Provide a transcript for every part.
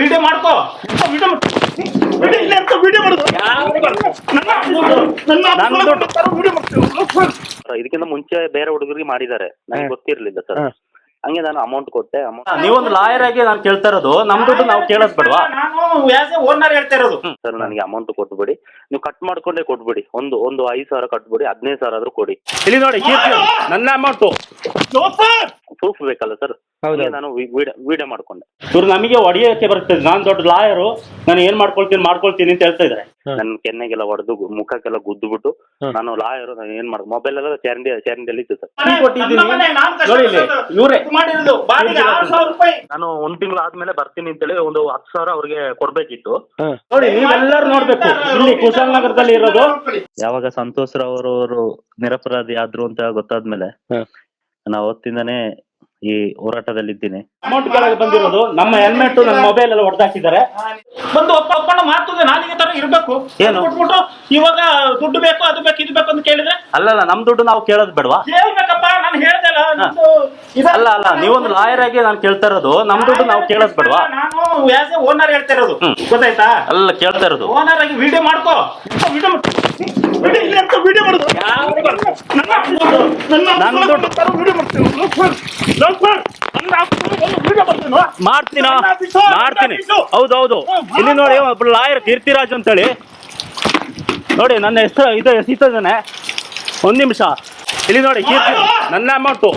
Video ಮಾಡ್ಕೋ. Video video ಇಲ್ಲ ಅಂತ ಮಾಡುದು. ಇದಕ್ಕಿಂತ ಮುಂಚೆ ಬೇರೆ ಹುಡುಗರಿಗೆ ಮಾಡಿದ್ದಾರೆ. ನನಗೆ ಗೊತ್ತಿರ್ಲಿಲ್ಲ ಸರ್. ಹಂಗೆ ನಾನು ಅಮೌಂಟ್ ಕೊಟ್ಟೆ. ಅಮೌಂಟ್ ನೀವೊಂದು ಲಾಯರ್ ಆಗಿ ನಾನು ಕೇಳ್ತಾ ಇರೋದು. ನಮ್ ದುಡ್ಡು ನಾವು ಕೇಳೋದ್ ಬೇಡವಾ? ಓನರ್ ಹೇಳ್ತಾ ಇರೋದು. ಸರ್ ನನಗೆ ಅಮೌಂಟ್ ಕೊಟ್ಬಿಡಿ. ನೀವು ಕಟ್ ಮಾಡ್ಕೊಂಡೇ ಕೊಟ್ಬಿಡಿ. ಒಂದು ಒಂದು ಐದು ಸಾವಿರ ಕಟ್ಬಿಡಿ ಹದಿನೈದು ಸಾವಿರ ಆದ್ರೂ ಕೊಡಿ. ಇಲ್ಲಿ ನೋಡಿ ನನ್ನ ಅಮೌಂಟು ಪ್ರೂಫ್ ಬೇಕಲ್ಲ ಸರ್ ನಾನು ವಿಡಿಯೋ ಮಾಡ್ಕೊಂಡೆ. ಇವ್ರು ನಮಗೆ ಹೊಡೆಯೋಕೆ ಬರ್ತದೆ ನಾನ್ ದೊಡ್ಡ ಲಾಯರು ನಾನು ಏನ್ ಮಾಡ್ಕೊಳ್ತೀನಿ ಮಾಡ್ಕೊಳ್ತೀನಿ ಅಂತ ಹೇಳ್ತಾ ಇದ್ದಾರೆ ನನ್ನ ಕೆನ್ನೆಗೆಲ್ಲ ಹೊಡೆದು ಮುಖಕ್ಕೆಲ್ಲ ಗುದ್ದು ಬಿಟ್ಟು ನಾನು ಲಾಯರ್ ಏನ್ ಮಾಡ್ ಮೊಬೈಲ್ ಎಲ್ಲ ಚರಂಡಿ ಅಲ್ಲಿ ಇತ್ತು ಸರ್ ನಾನ್ ನಾನು ಒಂದ್ ತಿಂಗಳು ಆದ್ಮೇಲೆ ಬರ್ತೀನಿ ಅಂತೇಳಿ ಒಂದು ಹತ್ತು ಸಾವಿರ ಅವ್ರಿಗೆ ಕೊಡ್ಬೇಕಿತ್ತು. ನೋಡಿ ನೀವೆಲ್ಲರೂ ನೋಡ್ಬೇಕು. ಇಲ್ಲಿ ಕುಶಾಲನಗರದಲ್ಲಿ ಇರೋದು. ಯಾವಾಗ ಸಂತೋಷ್ ರಾವ್ ಅವರು ನಿರಪರಾಧಿ ಆದ್ರು ಅಂತ ಗೊತ್ತಾದ್ಮೇಲೆ ನಾನು ಅವತ್ತಿಂದಾನೇ ಈ ಹೋರಾಟದಲ್ಲಿದ್ದೀನಿ. ಅಮೌಂಟ್ ಕೆಳಗೆ ಬಂದಿರೋದು ನಮ್ಮ ಹೆಲ್ಮೆಟ್ ನನ್ನ ಮೊಬೈಲ್ ಎಲ್ಲ ಹೊಡೆದಾಕಿದ್ದಾರೆ. ಬಂದು ಒಪ್ಪ ಒಪ್ಪಣ್ಣ ಮಾತಂದ್ರೆ ನಾನು ಈ ತರ ಇರ್ಬೇಕು. ಏನು? ಕೊಟ್ಬಿಟ್ಟು ಇವಾಗ ದುಡ್ಡು ಬೇಕು ಅದು ಬೇಕು ಇದು ಬೇಕು ಅಂತ ಕೇಳಿದ್ರೆ? ಅಲ್ಲಲ್ಲ ನಮ್ ದುಡ್ಡು ನಾವು ಕೇಳೋದ್ ಬೇಡವಾ? ಕೇಳ್ಬೇಕಪ್ಪ ನಾನು ಹೇಳ್ದಲ್ಲ ಅಲ್ಲ ಇದು- ಅಲ್ಲ ಅಲ್ಲ ನೀವೊಂದು ಲಾಯರ್ ಆಗಿ ನಾನು ಕೇಳ್ತಾ ಇರೋದು ನಮ್ ದುಡ್ಡು ನಾವು ಕೇಳೋದ್ ಬೇಡವಾ? ನಾನು ಆಸ್ ಎ ಓನರ್ ಹೇಳ್ತಾ ಇರೋದು. ಹ್ಮ್. ಗೊತ್ತಾಯ್ತಾ? ಅಲ್ಲ ಕೇಳ್ತಾ ಇರೋದು. ಓನರ್ ಆಗಿ ವಿಡಿಯೋ ಮಾಡ್ಕೋ. ವಿಡಿಯೋ ವಿಡಿಯೋ ವಿಡಿಯೋ ಮಾಡುದು ಮಾಡ್ತೀನಿ? ಮಾಡ್ತೀನಿ. ಹೌದೌದು. ಇಲ್ಲಿ ನೋಡಿ, ಒಬ್ಬ ಲಾಯರ್ ಕೀರ್ತಿರಾಜ್ ಅಂತೇಳಿ. ನೋಡಿ, ನನ್ನ ಹೆಸರು, ಇದು ಎಸಿತದಾನೆ ಒಂದ್ ನಿಮಿಷ. ಇಲ್ಲಿ ನೋಡಿ, ಕೀರ್ತಿ, ನನ್ನ ಅಮೌಂಟು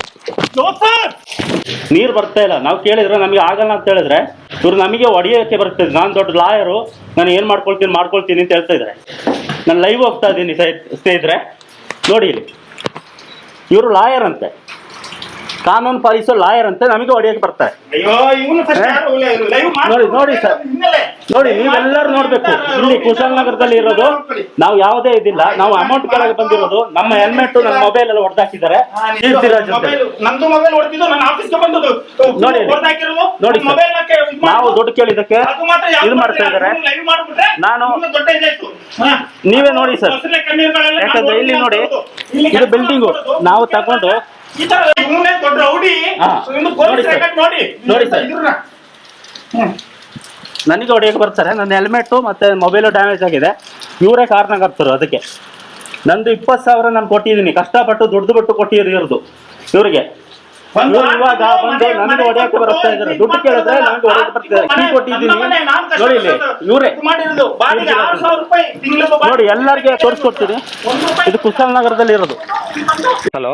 ನೀರು ಬರ್ತಾ ಇಲ್ಲ. ನಾವು ಕೇಳಿದ್ರೆ ನಮಗೆ ಆಗಲ್ಲ ಅಂತ ಹೇಳಿದ್ರೆ, ಇವ್ರು ನಮಗೆ ಹೊಡೆಯೋಕ್ಕೆ ಬರ್ತಿದ್ರು. ನಾನು ದೊಡ್ಡ ಲಾಯರು. ನಾನು ಏನು ಮಾಡ್ಕೊಳ್ತೀನಿ ಮಾಡ್ಕೊಳ್ತೀನಿ ಅಂತ ಹೇಳ್ತಾ ಇದ್ರೆ ನಾನು ಲೈವ್ ಹೋಗ್ತಾ ಇದ್ದೀನಿ ಸ್ನೇಹಿತರೆ. ನೋಡಿ ಇಲ್ಲಿ. ಇವರು ಲಾಯರ್ ಅಂತೆ. ಕಾನೂನು ಪಾಲಿಸೋ ಲಾಯರ್ ಅಂತ ನಮಗೆ ಹೊಡಿಯೋಕೆ ಬರ್ತಾರೆ. ನೋಡಿ, ನೋಡಿ ಸರ್. ನೋಡಿ ನೀವೆಲ್ಲರೂ ನೋಡ್ಬೇಕು. ಇಲ್ಲಿ ಕುಶಾಲನಗರದಲ್ಲಿ ಇರೋದು. ನಾವು ಯಾವುದೇ ಇದಿಲ್ಲ. ನಾವು ಅಮೌಂಟ್ ಕೆಳಗೆ ಬಂದಿರೋದು. ನಮ್ಮ ಹೆಲ್ಮೆಟ್ ನಮ್ಮ ಮೊಬೈಲ್ ಎಲ್ಲ ಹೊಡೆದಾಕಿದ್ದಾರೆ. ಕೀರ್ತಿರಾಜ್ ಅಂತ ಮೊಬೈಲ್ ನಂದು ಮೊಬೈಲ್ ಹೊಡೆದಿದ್ದು ನನ್ನ ಆಫೀಸ್ಗೆ ಬಂದದ್ದು. ನೋಡಿ. ನಾವು ದುಡ್ಡು ಕೇಳಿದಕ್ಕೆ ಇದು ಮಾಡ್ತಾ ಇದ್ದಾರೆ. ನಾನು-. ನೀವೇ ನೋಡಿ ಸರ್. ಯಾಕಂದ್ರೆ ಇಲ್ಲಿ ನೋಡಿ, ಇದು. ಮಾಡ್ಕೊಡೋದು. ನಾವು ತಗೊಂಡು ನೋಡಿ ನೋಡಿ. ಸರ್. ನನಗೆ ಹೊಡೆಯಕ್ಕೆ ಬರ್ತಾರೆ. ನನ್ನ ಹೆಲ್ಮೆಟ್ಟು ಮತ್ತೆ ಮೊಬೈಲು ಡ್ಯಾಮೇಜ್ ಆಗಿದೆ. ಇವರೇ ಕಾರಣಕರ್ತರು ಅದಕ್ಕೆ. ನಂದು ಇಪ್ಪತ್ತು ಸಾವಿರ ನಾನು ಕೊಟ್ಟಿದ್ದೀನಿ. ಕಷ್ಟಪಟ್ಟು ದುಡ್ಡು ಬಿಟ್ಟು ಕೊಟ್ಟಿರೋದು ಇವ್ರಿಗೆ. ಇವಾಗ ಬಂದು ನನಗೆ ಹೊಡೆಯಕ್ಕೆ ಬರ್ತಾ ಇದ್ದಾರೆ. ದುಡ್ಡು ಕೇಳಿದ್ರೆ ನನಗೆ ಹೊಡೆಯಕ್ಕೆ ಬರ್ತಾರೆ ಕೀ ಕೊಟ್ಟಿದ್ದೀನಿ. ನೋಡಿ ಇಲ್ಲಿ. ಇವರೇ. ನೋಡಿ ಎಲ್ಲರಿಗೆ ತೋರಿಸ್ಕೊಡ್ತೀನಿ. ಇದು ಕುಶಾಲನಗರದಲ್ಲಿ ಇರೋದು. ಹಲೋ.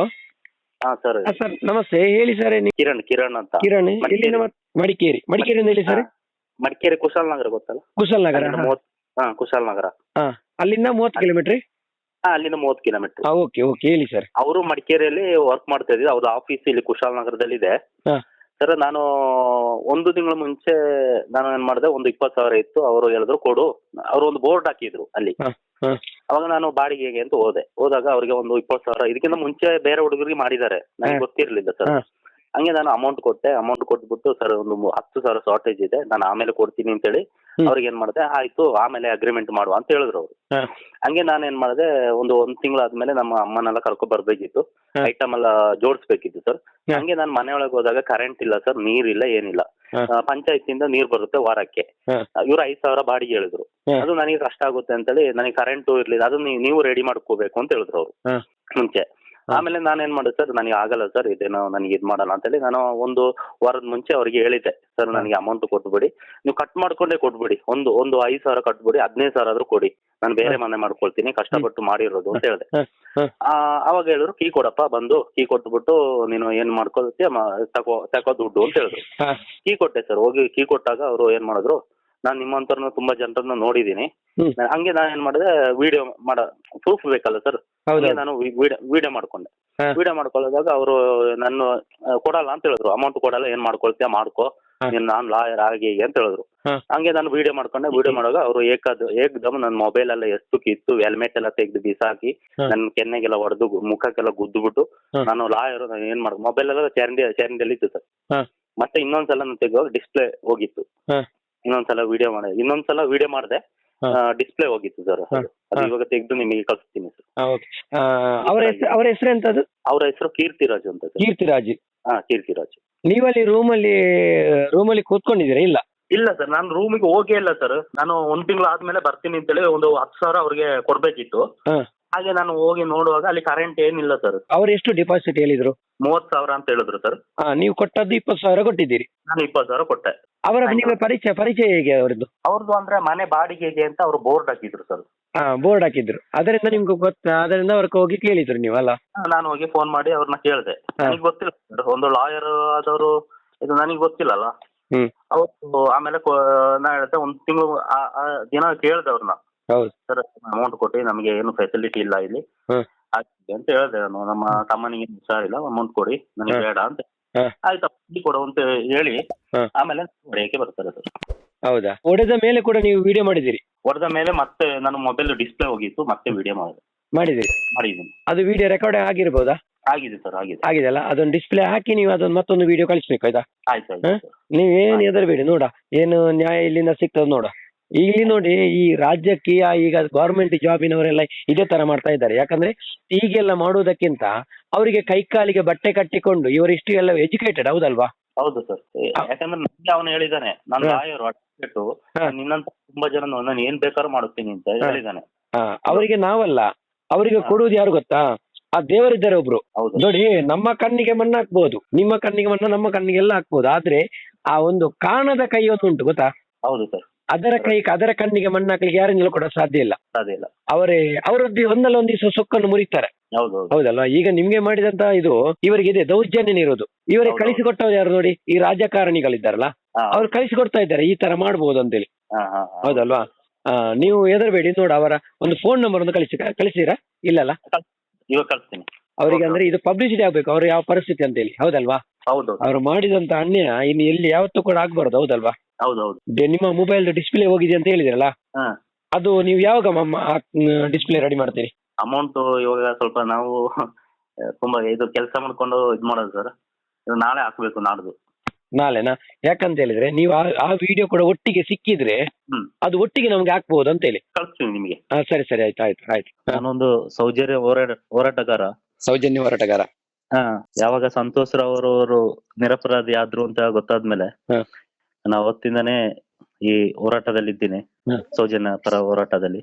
ಹಾ ಸರ್. ಸರ್ ನಮಸ್ತೆ. ಹೇಳಿ ಸರ್ ಕಿರಣ್ ಕಿರಣ್ ಅಂತ. ಕಿರಣ್ ಮಡಿಕೇರಿ. ಮಡಿಕೇರಿ. ಮಡಿಕೇರಿಯಿಂದ ಹೇಳಿ ಸರ್. ಹಾ. ಕುಶಾಲ್ ನಗರ ಗೊತ್ತಲ್ಲ? ಕುಶಾಲ್ ನಗರ ಮೂವತ್ ಹಾ. ಕುಶಾಲನಗರ ಹಾ ಅಲ್ಲಿಂದ ಮೂವತ್ತು ಕಿಲೋಮೀಟರ್? ಹಾ ಅಲ್ಲಿಂದ ಮೂವತ್ತು ಕಿಲೋಮೀಟರ್. ಓಕೆ ಓಕೆ ಹೇಳಿ ಸರ್. ಅವರು ಮಡಿಕೇರಿಯಲ್ಲಿ ವರ್ಕ್ ಮಾಡ್ತಾ ಇದ್ದೀವಿ ಅವ್ರ ಆಫೀಸ್ ಇಲ್ಲಿ ಕುಶಾಲನಗರದಲ್ಲಿ ಇದೆ. ಹಾ. ಸರ್ ನಾನು ಒಂದು ತಿಂಗಳ ಮುಂಚೆ ನಾನು ಏನ್ ಮಾಡಿದೆ ಒಂದು ಇಪ್ಪತ್ತು ಸಾವಿರ ಇತ್ತು ಅವರು ಹೇಳಿದ್ರು ಕೊಡು. ಅವರು ಒಂದು ಬೋರ್ಡ್ ಹಾಕಿದ್ರು ಅಲ್ಲಿ. ಹಾ ಹಾ. ಅವಾಗ ನಾನು ಬಾಡಿಗೆಗೆ ಅಂತ ಹೋದೆ. ಹೋದಾಗ ಅವರಿಗೆ ಒಂದು ಇಪ್ಪತ್ತು ಸಾವಿರ ಇದಕ್ಕಿಂತ ಮುಂಚೆ ಬೇರೆ ಹುಡುಗರಿಗೆ ಮಾಡಿದ್ದಾರೆ. ನನಗೆ ಹಾ. ಗೊತ್ತಿರ್ಲಿಲ್ಲ ಸರ್ ಹಾ. ಹಂಗೆ ನಾನು ಅಮೌಂಟ್ ಕೊಟ್ಟೆ ಅಮೌಂಟ್ ಕೊಟ್ಬಿಟ್ಟು ಸರ್ ಒಂದು ಮೂ- ಹತ್ತು ಸಾವಿರ ಶಾರ್ಟೇಜ್ ಇದೆ ನಾನು ಆಮೇಲೆ ಕೊಡ್ತೀನಿ ಅಂತೇಳಿ ಹೇಳಿ ಅವ್ರಿಗೆ ಏನ್ ಮಾಡಿದೆ ಆಯ್ತು ಆಮೇಲೆ ಅಗ್ರಿಮೆಂಟ್ ಮಾಡುವ ಅಂತ ಹೇಳಿದ್ರು ಅವರು ಹಾ ಹಂಗೆ ನಾನು ಏನ್ ಮಾಡಿದೆ ಒಂದು ಒಂದ್ ತಿಂಗಳಾದ್ಮೇಲೆ ನಮ್ಮ ಅಮ್ಮನೆಲ್ಲ ಕರ್ಕೊ ಬರ್ಬೇಕಿತ್ತು ಹಾ. ಐಟಮ್ ಎಲ್ಲ ಜೋಡಿಸ್ಬೇಕಿತ್ತು ಸರ್ ಹಾ. ಹಂಗೆ ನಾನು ಮನೆಯೊಳಗೆ ಹೋದಾಗ ಕರೆಂಟ್ ಇಲ್ಲ ಸರ್ ನೀರಿಲ್ಲ ಏನಿಲ್ಲ ಹಾ. ಆ, ಪಂಚಾಯತಿಂದ ನೀರ್ ಬರುತ್ತೆ ವಾರಕ್ಕೆ ಹಾ. ಇವ್ರು ಐದ್ ಸಾವಿರ ಬಾಡಿಗೆ ಹೇಳಿದ್ರು ಹಾ. ಅದು ನನಗೆ ಕಷ್ಟ ಆಗುತ್ತೆ ಅಂತೇಳಿ ನನಗೆ ಕರೆಂಟು ಇರ್ಲಿಲ್ಲ ಅದನ್ನ ನೀ- ನೀವು ರೆಡಿ ಮಾಡ್ಕೋಬೇಕು ಅಂತ ಹೇಳಿದ್ರು ಅವರು ಹಾ. ಮುಂಚೆ. ಆಮೇಲೆ ನಾನೇನ್ ಮಾಡಿದೆ ಸರ್ ನನಗೆ ಆಗಲ್ಲ ಸರ್ ಇದೇನೋ ನನಗೆ ಇದು ಮಾಡಲ್ಲ ಅಂತೇಳಿ ನಾನು ಒಂದು ವಾರದ ಮುಂಚೆ ಅವ್ರಿಗೆ ಹೇಳಿದ್ದೆ. ಸರ್ ನನಗೆ ಅಮೌಂಟ್ ಕೊಟ್ಬಿಡಿ. ನೀವು ಕಟ್ ಮಾಡ್ಕೊಂಡೇ ಕೊಟ್ಬಿಡಿ. ಒಂದು ಒಂದು ಐದು ಸಾವಿರ ಕಟ್ಬಿಡಿ ಹದಿನೈದು ಸಾವಿರ ಆದ್ರೂ ಕೊಡಿ. ನಾನು ಬೇರೆ ಮನೆ ಮಾಡ್ಕೊಳ್ತೀನಿ ಕಷ್ಟಪಟ್ಟು ಮಾಡಿರೋದು ಅಂತ ಹೇಳಿದೆ. ಅವಾಗ ಹೇಳಿದ್ರು ಕೀ ಕೊಡಪ್ಪ ಬಂದು ಕೀ ಕೊಟ್ಬಿಟ್ಟು ನೀನು ಏನ್ ಮಾಡ್ಕೊಳ್ತೀಯ ತಕೋ ತಕೋ ತಗೋ ದುಡ್ಡು ಅಂತ ಹೇಳಿದ್ರು. ಕೀ ಕೊಟ್ಟೆ ಸರ್ ಹೋಗಿ ಕೀ ಕೊಟ್ಟಾಗ ಅವರು ಏನ್ ಮಾಡಿದ್ರು ನಾನು ನಿಮ್ಮಂತರ ತುಂಬಾ ಜನರನ್ನು ನೋಡಿದೀನಿ ಹ್ಮ್. ಹಂಗೆ ನಾನು ಏನ್ ಮಾಡಿದೆ ವಿಡಿಯೋ ಮಾಡ ಪ್ರೂಫ್ ಬೇಕಲ್ಲ ಸರ್ ಹೌದು ಹಂಗೆ ನಾನು ವಿಡಿಯೋ ಮಾಡ್ಕೊಂಡೆ ಹಾ. ವಿಡಿಯೋ ಮಾಡ್ಕೊಳ್ಳೋದಾಗ ಅವರು ನನ್ನ ಆ, ಕೊಡಲ್ಲ ಅಂತ ಹೇಳಿದ್ರು ಅಮೌಂಟ್ ಕೊಡಲ್ಲ ಏನ್ ಮಾಡ್ಕೊಳ್ತೀಯ ಮಾಡ್ಕೋ ಹಾ. ನೀನ್ ನಾನ್ ಲಾಯರ್ ಆಗಿ ಹೀಗೆ ಅಂತ ಹೇಳಿದ್ರು ಹಾ. ಹಂಗೆ ನಾನು ವಿಡಿಯೋ ಮಾಡ್ಕೊಂಡೆ ವಿಡಿಯೋ ಮಾಡುವಾಗ ಅವರು ಏಕದ್ ಏಕ್ದಮ್ ನನ್ನ ಮೊಬೈಲ್ ಎಲ್ಲ ಎಷ್ಟು ಕಿತ್ತು ಹೆಲ್ಮೆಟ್ ಎಲ್ಲ ತೆಗೆದು ಬಿಸಾಕಿ ಹಾ. ನನ್ನ ಕೆನ್ನೆಗೆಲ್ಲ ಹೊಡೆದು ಮುಖಕ್ಕೆಲ್ಲ ಗುದ್ದುಬಿಟ್ಟು ಹಾ. ನಾನು ಲಾಯರ್ ಏನ್ ಮಾಡ ಮೊಬೈಲ್ ಎಲ್ಲ ಚರಂಡಿ ಚರಂಡಿಯಲ್ಲಿ ಇತ್ತು ಸರ್ ಹಾ ಮತ್ತೆ ಇನ್ನೊಂದ್ಸಲ ನಾನು ತೆಗೆಯುವಾಗ ಡಿಸ್ಪ್ಲೇ ಹೋಗಿತ್ತು ಹಾ ಇನ್ನೊಂದ್ಸಲ ವಿಡಿಯೋ ಮಾಡಿದೆ ಇನ್ನೊಂದ್ಸಲ ವಿಡಿಯೋ ಮಾಡಿದೆ. ಡಿಸ್ಪ್ಲೇ ಹೋಗಿತ್ತು ಸರ್. ಅದು. ಇವಾಗ ತೆಗೆದು ನಿಮಗೆ ಕಳಿಸ್ತೀನಿ ಸರ್ ಅವರ ಹೆಸರು ಅವರ ಹೆಸರು ಎಂತದ್ದು ಅವರ ಹೆಸರು ಕೀರ್ತಿರಾಜ್ ಅಂತ ಸರ್ ಕೀರ್ತಿರಾಜ್. ಹಾ ಕೀರ್ತಿರಾಜ್. ನೀವಲ್ಲಿ ರೂಮಲ್ಲಿ ರೂಮಲ್ಲಿ ಕೂತ್ಕೊಂಡಿದ್ದೀರಾ? ಇಲ್ಲ? ಇಲ್ಲ ಸರ್ ನಾನು ರೂಮಿಗೆ ಹೋಗೇ ಇಲ್ಲ ಸರ್ ನಾನು ಒಂದ್ ತಿಂಗಳು ಆದ್ಮೇಲೆ ಬರ್ತೀನಿ ಅಂತ ಹೇಳಿ ಒಂದು ಹತ್ತು ಸಾವಿರ ಅವ್ರಿಗೆ ಕೊಡ್ಬೇಕಿತ್ತು. ಹಾಗೆ ನಾನು ಹೋಗಿ ನೋಡುವಾಗ ಅಲ್ಲಿ ಕರೆಂಟ್ ಏನಿಲ್ಲ ಸರ್ ಅವ್ರು ಎಷ್ಟು ಡಿಪಾಸಿಟ್ ಹೇಳಿದ್ರು? ಮೂವತ್ ಸಾವಿರ ಅಂತ ಹೇಳಿದ್ರು ಸರ್ ನೀವು ಕೊಟ್ಟದ್ದು ಇಪ್ಪತ್ತು ಸಾವಿರ ಕೊಟ್ಟಿದ್ದೀರಿ. ನಾನು ಇಪ್ಪತ್ತು ಸಾವಿರ ಕೊಟ್ಟೆ. ಅವರ. ನಿಮಗೆ ಪರಿಚಯ ಪರಿಚಯ ಹೇಗೆ ಅವರದ್ದು? ಅವ್ರದ್ದು ಅಂದ್ರೆ ಮನೆ ಬಾಡಿಗೆಗೆ ಅಂತ ಅವರು ಬೋರ್ಡ್ ಹಾಕಿದ್ರು ಸರ್. ಹಾ ಬೋರ್ಡ್ ಹಾಕಿದ್ರು. ಅದರಿಂದ ನಿಮ್ಗೆ ಗೊತ್ತ? ಅದರಿಂದ ಅವ್ರಿಗೆ ಹೋಗಿ ಕೇಳಿದ್ರು ನೀವು ಅಲ್ಲ? ನಾನು ಹೋಗಿ ಫೋನ್ ಮಾಡಿ ಅವ್ರನ್ನ ಕೇಳಿದೆ. ನನಗೆ ಗೊತ್ತಿಲ್ಲ ಒಂದು ಲಾಯರ್ ಆದವರು ಇದು ನನಗೆ ಗೊತ್ತಿಲ್ಲಲ್ಲ. ಹ್ಮ್. ಅವತ್ತು ಆಮೇಲೆ ಕೊ- ನಾ ಹೇಳ್ತೆ ಒಂದು ತಿಂಗಳು ದಿನ ಕೇಳಿದೆ ಅವ್ರನ್ನ. ಹೌದು. ಸರ್ ಅಮೌಂಟ್ ಕೊಟ್ಟು ನಮಗೆ ಏನು ಫೆಸಿಲಿಟಿ ಇಲ್ಲ ಇಲ್ಲಿ. ಹ್ಮ್. ಅಂತ ಹೇಳಿದೆ ನಾನು. ನಮ್ಮ ತಮ್ಮನಿಗೆ ಹುಷಾರಿಲ್ಲ ಅಮೌಂಟ್ ಕೊಡಿ. ನನಗೆ ಬೇಡ ಅಂತ. ಹ್ಮ್. ಆಯ್ತು ಇಲ್ಲಿ ಕೊಡು ಅಂತ ಹೇಳಿ. ಆಮೇಲೆ ಹೊಡೆಯಕ್ಕೆ ಬರ್ತಾರೆ ಅದು. ಹೌದಾ? ಹೊಡೆದ ಮೇಲೆ ಕೂಡ ನೀವು ವಿಡಿಯೋ ಮಾಡಿದಿರಿ ಹೊಡೆದ ಮೇಲೆ ಮತ್ತೆ ನನ್ನ ಮೊಬೈಲ್ ಡಿಸ್ಪ್ಲೇ ಹೋಗಿತ್ತು ಮತ್ತೆ ವಿಡಿಯೋ ಮಾಡಿದೆ. ಮಾಡಿದಿರಿ ಮಾಡಿದ್ದೀನಿ. ಅದು ವಿಡಿಯೋ ರೆಕಾರ್ಡ್ ಆಗಿರ್ಬೋದಾ? ಆಗಿದೆ ಸರ್ ಆಗಿದೆ. ಆಗಿದೆ ಅಲ್ಲ ಅದೊಂದು ಡಿಸ್ಪ್ಲೇ ಹಾಕಿ ನೀವು ಅದೊಂದು ಮತ್ತೊಂದು ವಿಡಿಯೋ ಕಳಿಸ್ಬೇಕು ಆಯ್ತಾ? ಆಯ್ತು ಆಯ್ತು ಹ್ಮ್? ಸರ್. ನೀವೇನು ಹೆದರ್ಬೇಡಿ ನೋಡ. ಏನು ನ್ಯಾಯ ಇಲ್ಲಿಂದ ಸಿಗ್ತದೆ ನೋಡ. ಇಲ್ಲಿ ನೋಡಿ ಈ ರಾಜ್ಯಕ್ಕೆ ಈಗ ಗೌರ್ಮೆಂಟ್ ಜಾಬಿನವರೆಲ್ಲ ಇದೇ ತರ ಮಾಡ್ತಾ ಇದ್ದಾರೆ. ಯಾಕಂದ್ರೆ ಹೀಗೆಲ್ಲ ಮಾಡುವುದಕ್ಕಿಂತ ಅವರಿಗೆ ಕೈಕಾಲಿಗೆ ಬಟ್ಟೆ ಕಟ್ಟಿಕೊಂಡು ಇವರಿಷ್ಟು ಎಲ್ಲ ಎಜುಕೇಟೆಡ್ ಹೌದಲ್ವಾ? ಹೌದು ಸರ್ ಯಾಕಂದ್ರೆ ನನ್ಗೆ ಅವನು ಹೇಳಿದಾನೆ ನನ್ನ ತಾಯಿಯವರು ಲಾಯರ್ ಅಡ್ವೊಕೇಟ್ ನಿನ್ನಂತ ತುಂಬಾ ಜನ ನಾನು ಏನ್ ಬೇಕಾದ್ರೂ ಮಾಡುತ್ತೀನಿ ಅಂತ. ಹೇಳಿದಾನೆ. ಹಾ. ಅವರಿಗೆ ನಾವಲ್ಲ ಅವರಿಗೆ. ಕೊಡುವುದು ಯಾರು ಗೊತ್ತಾ? ಆ ದೇವರಿದ್ದಾರೆ ಒಬ್ರು. ನೋಡಿ ನಮ್ಮ ಕಣ್ಣಿಗೆ ಮಣ್ಣು ಹಾಕ್ಬಹುದು ನಿಮ್ಮ ಕಣ್ಣಿಗೆ ಮಣ್ಣು ನಮ್ಮ ಕಣ್ಣಿಗೆಲ್ಲ ಹಾಕ್ಬಹುದು ಆದ್ರೆ ಆ ಒಂದು ಕಾಣದ ಕೈ ಒಂದು ಉಂಟು ಗೊತ್ತಾ? ಹೌದು ಸರ್ ಅದರ ಕೈ ಅದರ ಕಣ್ಣಿಗೆ ಮಣ್ಣು ಹಾಕ್ಲಿಕ್ಕೆ ಯಾರಿಂದಲೂ ಕೂಡ ಸಾಧ್ಯ ಇಲ್ಲ. ಅದೇ ಇಲ್ಲ. ಅವರೇ ಅವರದ್ದು ಒಂದಲ್ಲ ಒಂದ್ ದಿವಸ ಸೊಕ್ಕನ್ನು ಮುರಿತಾರೆ. ಹೌದು ಈಗ ನಿಮ್ಗೆ ಮಾಡಿದಂತ ಇದು ಇವರಿಗೆ ಇದೆ ದೌರ್ಜನ್ಯ ಇರೋದು ಇವರಿಗೆ ಹೌದು. ಕಳಿಸಿಕೊಟ್ಟವ್ರು ಯಾರು ನೋಡಿ? ಈ ರಾಜಕಾರಣಿಗಳಿದ್ದಾರಲ್ಲ. ಹಾ, ಅವ್ರು ಕಳಿಸಿಕೊಡ್ತಾ ಇದ್ದಾರೆ ಈ ತರ ಮಾಡ್ಬೋದು ಅಂತೇಳಿ. ಹಾ, ಹಾ, ಹಾ. ಹೌದಲ್ವಾ? ಆ, ನೀವು ಹೆದರ್ಬೇಡಿ ನೋಡ ಅವರ ಒಂದು ಫೋನ್ ನಂಬರ್ ಒಂದು ಕಳಿಸಿ ಕಳಿಸಿರಾ ಇಲ್ಲಲ್ಲ? ಇವಾಗ ಕಳಿಸ್ತೀನಿ. ಅವರಿಗೆ ಅಂದ್ರೆ ಇದು ಪಬ್ಲಿಸಿಟಿ ಆಗ್ಬೇಕು ಅವ್ರ ಯಾವ ಪರಿಸ್ಥಿತಿ ಅಂತೇಳಿ. ಹೌದಲ್ವಾ? ಹೌದು. ಅವ್ರು ಮಾಡಿದಂತ ಅನ್ಯಾಯ ಇನ್ನು ಎಲ್ಲಿ ಯಾವತ್ತೂ ಕೂಡ ಆಗ್ಬಾರ್ದು ಹೌದಲ್ವಾ? ಹೌದು ಹೌದು ಡೆ- ನಿಮ್ಮ ಮೊಬೈಲ್ ಡಿಸ್ಪ್ಲೇ ಹೋಗಿದೆ ಅಂತ ಹೇಳಿದಿರಲ್ಲ? ಹಾ. ಅದು ನೀವು ಯಾವಾಗ ಡಿಸ್ಪ್ಲೇ ರೆಡಿ ಮಾಡ್ತೀರಿ? ಅಮೌಂಟ್ ಇವಾಗ ಸ್ವಲ್ಪ ನಾವು ತುಂಬಾ ಇದು ಕೆಲಸ ಮಾಡ್ಕೊಂಡು ಇದು ಮಾಡೋದು ಸರ್ ಇದು ನಾಳೆ ಹಾಕ್ಬೇಕು ನಾಡ್ದು. ನಾಳೆನಾ? ಯಾಕಂತ ಹೇಳಿದ್ರೆ ನೀವು ಆ- ಆ ವಿಡಿಯೋ ಕೂಡ ಒಟ್ಟಿಗೆ ಸಿಕ್ಕಿದ್ರೆ ಹ್ಮ್. ಅದು ಒಟ್ಟಿಗೆ ನಮ್ಗೆ ಹಾಕ್ಬಹುದು ಅಂತ ಹೇಳಿ. ಕಳಿಸ್ತೀನಿ ನಿಮಗೆ. ಹಾ ಸರಿ ಸರಿ ಆಯ್ತು ಆಯ್ತು ಆಯ್ತು. ನಾನೊಂದು ಸೌಜನ್ಯ ಹೋರಾಟ ಹೋರಾಟಗಾರ. ಸೌಜನ್ಯ ಹೋರಾಟಗಾರ. ಹಾ ಯಾವಾಗ ಸಂತೋಷ್ ರಾವ್ ಅವರು ನಿರಪರಾಧಿ ಆದ್ರು ಅಂತ ಗೊತ್ತಾದ್ಮೇಲೆ ಹಾ. ನಾನು ಅವತ್ತಿಂದಾನೇ ಈ ಹೋರಾಟದಲ್ಲಿ ಇದ್ದೀನಿ. ಸೌಜನ್ಯ ಪರ ಹೋರಾಟದಲ್ಲಿ.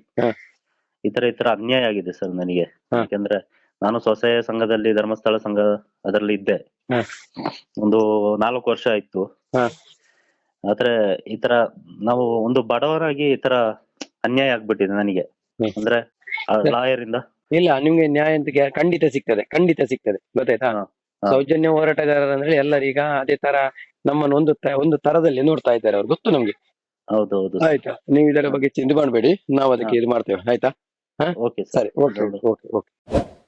ಈ ತರ ಈ ತರ ಅನ್ಯಾಯ ಆಗಿದೆ ಸರ್ ನನಗೆ. ಯಾಕಂದ್ರೆ ನಾನು ಸ್ವಸಹಾಯ ಸಂಘದಲ್ಲಿ ಧರ್ಮಸ್ಥಳ ಸಂಘ ಅದರಲ್ಲಿ ಇದ್ದೆ. ಒಂದು ನಾಲ್ಕು ವರ್ಷ ಆಯ್ತು. ಆದ್ರೆ ಈ ತರ ನಾವು ಒಂದು ಬಡವರಾಗಿ ಈ ತರ ಅನ್ಯಾಯ ಆಗ್ಬಿಟ್ಟಿದೆ ನನಗೆ. ಅಂದ್ರೆ ಲಾಯರ್ ಇಂದ ಇಲ್ಲ ನಿಮ್ಗೆ ನ್ಯಾಯ ಅಂತ ಖಂಡಿತ ಸಿಗ್ತದೆ ಖಂಡಿತ ಸಿಗ್ತದೆ. ಗೊತ್ತಾಯ್ತಾ. ಸೌಜನ್ಯ ಹೋರಾಟಗಾರರು ಅಂದ್ರೆ ಎಲ್ಲರೀಗ ಅದೇ ತರ ನಮ್ಮನ್ನು ಒಂದು ತ- ಒಂದು ತರದಲ್ಲಿ ನೋಡ್ತಾ ಇದ್ದಾರೆ ಅವ್ರು. ಗೊತ್ತು ನಮ್ಗೆ? ಹೌದೌದು. ಆಯ್ತಾ? ನೀವು ಇದರ ಬಗ್ಗೆ ಚಿಂತೆ ಮಾಡಬೇಡಿ. ನಾವು ಅದಕ್ಕೆ ಇದು ಮಾಡ್ತೇವೆ. ಆಯ್ತಾ? ಓಕೆ ಸರಿ ಓಕೆ ಓಕೆ ಓಕೆ.